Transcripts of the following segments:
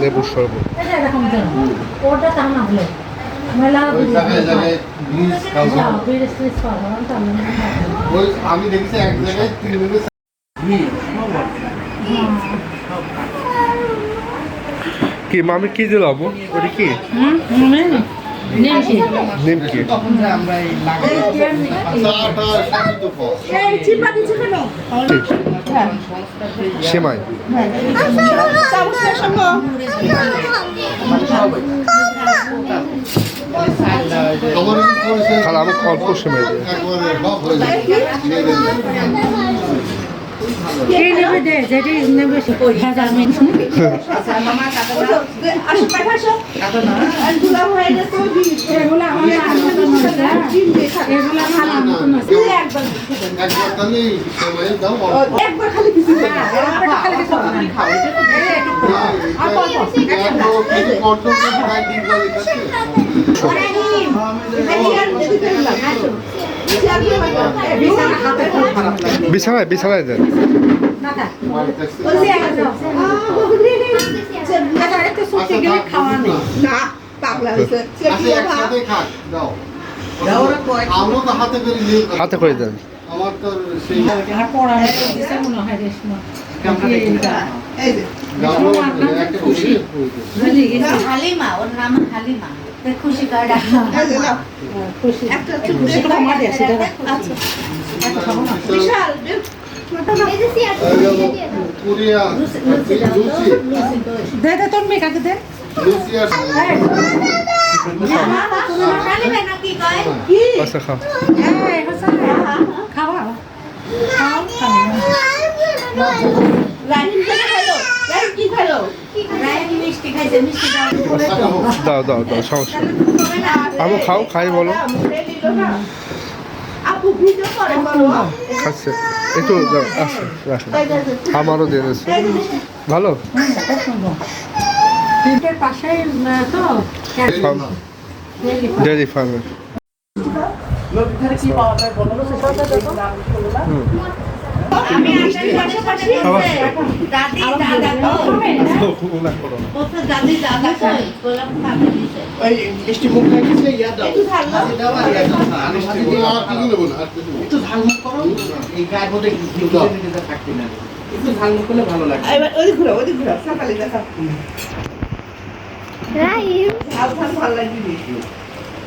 লেবুর শরবত। ওটা তা না হলে। আমি ওই এক জায়গায় তিন মিনিট। কি মামি কি দিল আপু? ওটা কি? নেমছি নিমকি। চাটা সবই তো ফল চিপা দিচ্ছে কেন ঠিক সেমাই চামচের সঙ্গে আমার করেছে খালা আমাকে অল্প সেমাই দিয়ে একবারে খালি কিছু না। বিছানায় বিছানায় দেন। হাতে করে দেন। আমার তো সেই আর পড়া দিছে মনে হয় রেশমা হালিমা ওর নাম হালিমা। খুশি কার্ড খুশি। আচ্ছা। বিশাল দে। দে তোর মেয়ে কাকে দে? লুচি আর হালিমা নাকি কয়? কি? আচ্ছা খাও। এই হাসান খাওয়া দাও দাও দাও সমস্যা নেই। খাও খাই বলো। আচ্ছা একটু দাও আচ্ছা রাখেন আমারও দিয়ে দিয়েছে ভালো? ডেয়ারি ফার্মের। আমি আসার পাশাপাশি দাদি দাদা তো ও তো দাদি দাদা কই? গোলাপ খাবে দিছে একটু ঝাল দাও। আর কিছু নেব না আর কিছু এবার ওই ঘুরো ওই ঘুরো। সকালে দেখা ঝাল ঝাল ভালো লাগবে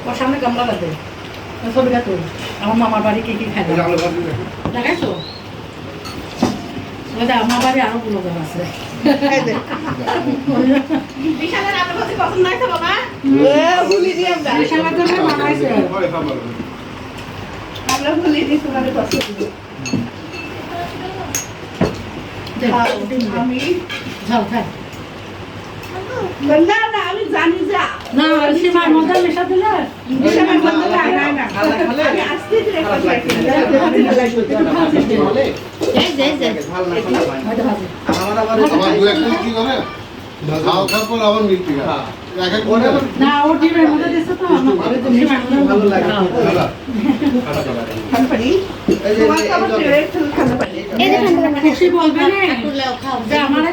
ওর সামনে গামলা লাগবে ছবিটা তোর আমার মামার বাড়ি কি কি খাই দেখাইছো? ওটা আমার বাড়ি আরও আছে। আমি জানি যা না সীমার মধ্যে মেশা দিলে? খুশি বলবে না? তুলেও খাও। যে আমার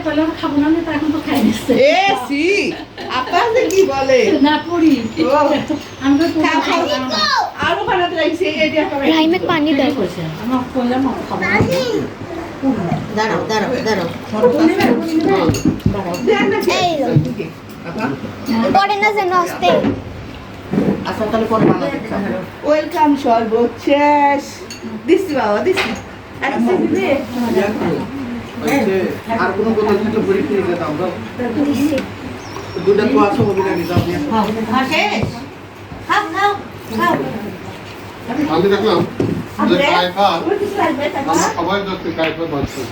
খাব না এখন তো খাই নিচ্ছে এ সি আপা যে কি বলে? না পুরি। ও, আরও বানাতে লাগছে এটা একটা রাহিমের পানি দাও। আমার কইলাম খাব দাঁড়াও দাঁড়াও দাঁড়াও। পুরি ওয়েলকাম শরবত শেষ দিচ্ছি বাবা দিচ্ছি। আর কোনো কথা থাকলে দুটা তো আছে ওগুলো নিয়ে যাও। নিয়ে খাও। শেষ। খাও খাও খাও আমি দেখলাম যে কায়ফা আমার খাবার যাচ্ছে কায়ফা বাঁচতে